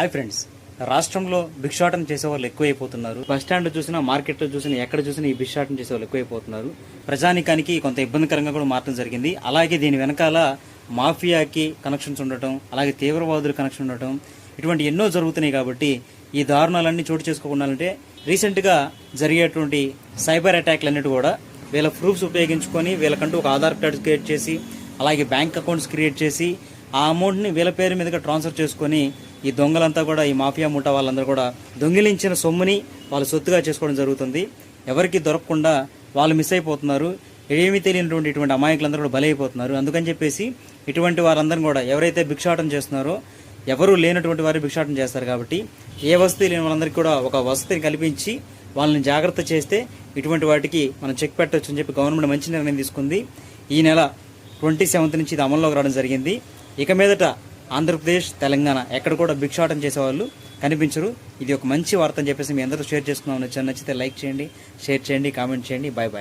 Hi friends. రాష్ట్రంలో భిక్షాటన చేసే వాళ్ళు ఎక్కువైపోతున్నారు. బస్ స్టాండ్ చూసినా మార్కెట్లో చూసినా ఎక్కడ చూసినా ఈ భిక్షాటన చేసే వాళ్ళు ఎక్కువైపోతున్నారు. ప్రజానికానికి కొంత ఇబ్బందికరంగా కూడా మారడం జరిగింది. అలాగే దీని వెనకాల మాఫియాకి కనెక్షన్స్ ఉండటం అలాగే తీవ్రవాదులు కనెక్షన్ ఉండటం ఇటువంటి ఎన్నో జరుగుతున్నాయి కాబట్టి ఈ దారుణాలన్నీ చోటు చేసుకోకుండా ఉండాలంటే రీసెంట్గా జరిగేటువంటి సైబర్ అటాక్లు అన్నిటి కూడా వీళ్ళ ప్రూఫ్స్ ఉపయోగించుకొని వీళ్ళకంటూ ఒక ఆధార్ కార్డు క్రియేట్ చేసి అలాగే బ్యాంక్ అకౌంట్స్ క్రియేట్ చేసి ఆ అమౌంట్ని వీళ్ళ పేరు మీదుగా ట్రాన్స్ఫర్ చేసుకొని ఈ దొంగలంతా కూడా ఈ మాఫియా ముఠా వాళ్ళందరూ కూడా దొంగిలించిన సొమ్ముని వాళ్ళు సొత్తుగా చేసుకోవడం జరుగుతుంది. ఎవరికి దొరకకుండా వాళ్ళు మిస్ అయిపోతున్నారు. ఏమీ తెలియనటువంటి ఇటువంటి అమాయకులందరూ కూడా బలైపోతున్నారు. అందుకని చెప్పేసి ఇటువంటి వారందరూ కూడా ఎవరైతే భిక్షాటం చేస్తున్నారో ఎవరు లేనటువంటి వారు భిక్షాటం చేస్తారు కాబట్టి ఏ వసతి లేని వాళ్ళందరికీ కూడా ఒక వసతిని కల్పించి వాళ్ళని జాగ్రత్త చేస్తే ఇటువంటి వాటికి మనం చెక్ పెట్టవచ్చు అని చెప్పి గవర్నమెంట్ మంచి నిర్ణయం తీసుకుంది. ఈ నెల ట్వంటీ సెవెంత్ నుంచి ఇది అమల్లోకి రావడం జరిగింది. ఇక మీదట ఆంధ్రప్రదేశ్ తెలంగాణ ఎక్కడ కూడా భిక్షాటం చేసేవాళ్ళు కనిపించరు. ఇది ఒక మంచి వార్త అని చెప్పేసి మీ అందరూ షేర్ చేసుకున్నాం నచ్చితే లైక్ చేయండి షేర్ చేయండి కామెంట్ చేయండి. Bye bye